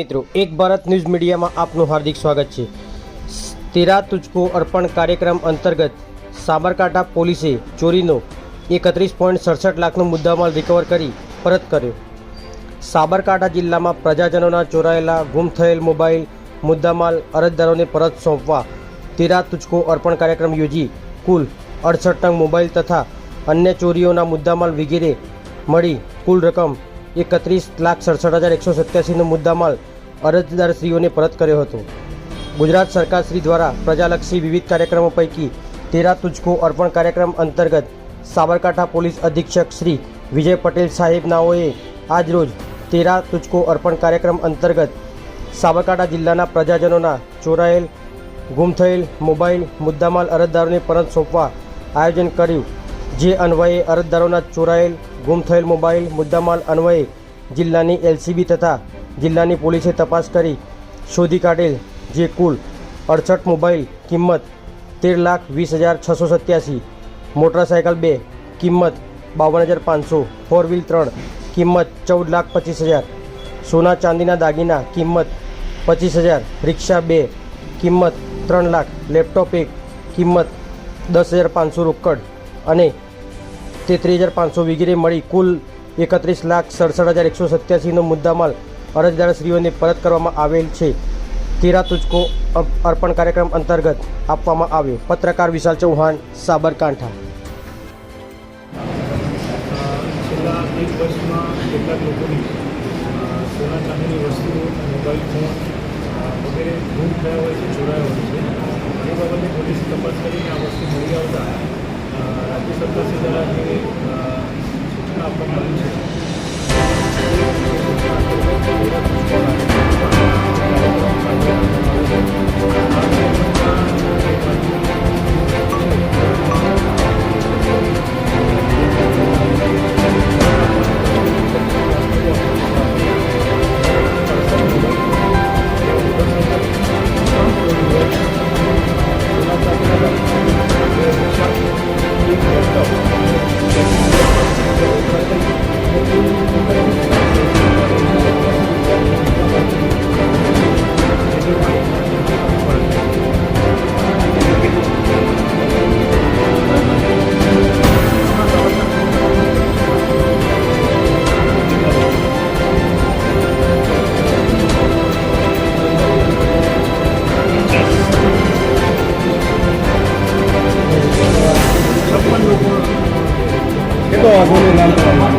મિત્રો, એક ભારત ન્યૂઝ મીડિયામાં આપનું હાર્દિક સ્વાગત છે. તેરા તુચકો અર્પણ કાર્યક્રમ અંતર્ગત સાબરકાંઠા પોલીસે ચોરીનો એકત્રીસ પોઈન્ટ સડસઠ લાખનો મુદ્દામાલ રિકવર કરી પરત કર્યો. સાબરકાંઠા જિલ્લામાં પ્રજાજનોના ચોરાયેલા ગુમ થયેલ મોબાઈલ મુદ્દામાલ અરજદારોને પરત સોંપવા તેરા તુચકો અર્પણ કાર્યક્રમ યોજી કુલ અડસઠ ટંગ મોબાઈલ તથા અન્ય ચોરીઓના મુદ્દામાલ વગેરે મળી કુલ રકમ એકત્રીસ લાખ સડસઠ હજાર એકસો સત્યાસીનો મુદ્દામાલ અરજદારશ્રીઓને પરત કર્યો હતો. ગુજરાત સરકારશ્રી દ્વારા પ્રજાલક્ષી વિવિધ કાર્યક્રમો પૈકી તેરા તુજકો અર્પણ કાર્યક્રમ અંતર્ગત સાબરકાંઠા પોલીસ અધિક્ષક શ્રી વિજય પટેલ સાહેબનાઓએ આજરોજ તેરા તુજકો અર્પણ કાર્યક્રમ અંતર્ગત સાબરકાંઠા જિલ્લાના પ્રજાજનોના ચોરાયેલ, ગુમ થયેલ મોબાઈલ મુદ્દામાલ અરજદારોને પરત સોંપવા આયોજન કર્યું, જે અન્વયે અરજદારોના ચોરાયેલ, ગુમ થયેલ મોબાઈલ મુદ્દામાલ અન્વયે જિલ્લાની એલસીબી તથા જિલ્લાની પોલીસે તપાસ કરી શોધી કાઢેલ જે કુલ અડસઠ મોબાઈલ કિંમત તેર લાખ વીસ હજાર છસો સત્યાસી, મોટરસાયકલ બે કિંમત બાવન હજાર પાંચસો ફોર વ્હીલ ત્રણ કિંમત ચૌદ લાખ પચીસ હજાર, સોના ચાંદીના દાગીના કિંમત પચીસ હજાર, રિક્ષા બે કિંમત ત્રણ લાખ, લેપટોપ એક કિંમત દસ હજાર પાંચસો રોકડ અને તેત્રીસ હજાર પાંચસો વગેરે મળી કુલ એકત્રીસ લાખ સડસઠ હજાર એકસો સત્યાસીનો મુદ્દામાલ અરજદારશ્રીઓને પરત કરવામાં આવેલ છે. તેરા તુજકો અર્પણ કાર્યક્રમ અંતર્ગત આપવામાં આવ્યો. પત્રકાર વિશાલ ચૌહાણ, સાબરકાંઠા. છેલ્લા મોબાઈલ ફોન વગેરે ગુમ થયા હોય છે જોડાયા હોય છે. એ બાબતે પોલીસ તપાસ કરીને આ વસ્તુ મળી આવતા Abone olun.